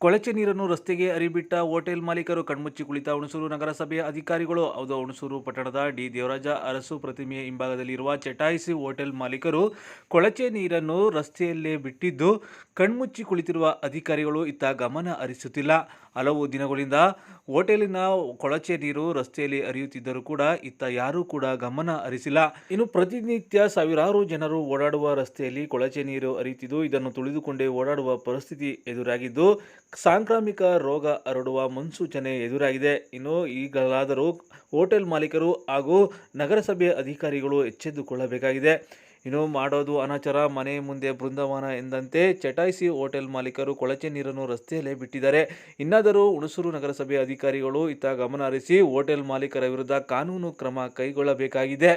ಕೊಳಚೆ ನೀರನ್ನು ರಸ್ತೆಗೆ ಅರಿಬಿಟ್ಟ ಹೋಟೆಲ್ ಮಾಲೀಕರು ಕಣ್ಮುಚ್ಚಿ ಕುಳಿತ ಹುಣಸೂರು ನಗರಸಭೆಯ ಅಧಿಕಾರಿಗಳು, ಹೌದು, ಹುಣಸೂರು ಪಟ್ಟಣದ ಡಿ. ದೇವರಾಜ ಅರಸು ಪ್ರತಿಮೆಯ ಹಿಂಭಾಗದಲ್ಲಿರುವ ಚಟಾಯಿಸಿ ಹೋಟೆಲ್ ಮಾಲೀಕರು ಕೊಳಚೆ ನೀರನ್ನು ರಸ್ತೆಯಲ್ಲೇ ಬಿಟ್ಟಿದ್ದು, ಕಣ್ಮುಚ್ಚಿ ಕುಳಿತಿರುವ ಅಧಿಕಾರಿಗಳು ಇತ್ತ ಗಮನ ಹರಿಸುತ್ತಿಲ್ಲ. ಹಲವು ದಿನಗಳಿಂದ ಹೋಟೆಲಿನ ಕೊಳಚೆ ನೀರು ರಸ್ತೆಯಲ್ಲಿ ಹರಿಯುತ್ತಿದ್ದರೂ ಕೂಡ ಇತ್ತ ಯಾರೂ ಕೂಡ ಗಮನ ಹರಿಸಿಲ್ಲ. ಇನ್ನು ಪ್ರತಿನಿತ್ಯ ಸಾವಿರಾರು ಜನರು ಓಡಾಡುವ ರಸ್ತೆಯಲ್ಲಿ ಕೊಳಚೆ ನೀರು ಹರಿಯುತ್ತಿದ್ದು, ಇದನ್ನು ತುಳಿದುಕೊಂಡೇ ಓಡಾಡುವ ಪರಿಸ್ಥಿತಿ ಎದುರಾಗಿದ್ದು, ಸಾಂಕ್ರಾಮಿಕ ರೋಗ ಹರಡುವ ಮುನ್ಸೂಚನೆ ಎದುರಾಗಿದೆ. ಇನ್ನು ಈಗಲಾದರೂ ಹೋಟೆಲ್ ಮಾಲೀಕರು ಹಾಗೂ ನಗರಸಭೆ ಅಧಿಕಾರಿಗಳು ಎಚ್ಚೆತ್ತುಕೊಳ್ಳಬೇಕಾಗಿದೆ. ಇನ್ನು ಮಾಡೋದು ಅನಾಚಾರ ಮನೆ ಮುಂದೆ ಬೃಂದಾವನ ಎಂದಂತೆ ಚಟಾಯಿಸಿ ಹೋಟೆಲ್ ಮಾಲೀಕರು ಕೊಳಚೆ ನೀರನ್ನು ರಸ್ತೆಯಲ್ಲೇ ಬಿಟ್ಟಿದ್ದಾರೆ. ಇನ್ನಾದರೂ ಹುಣಸೂರು ನಗರಸಭೆ ಅಧಿಕಾರಿಗಳು ಇತ್ತ ಗಮನ ಹರಿಸಿ ಹೋಟೆಲ್ ಮಾಲೀಕರ ವಿರುದ್ಧ ಕಾನೂನು ಕ್ರಮ ಕೈಗೊಳ್ಳಬೇಕಾಗಿದೆ.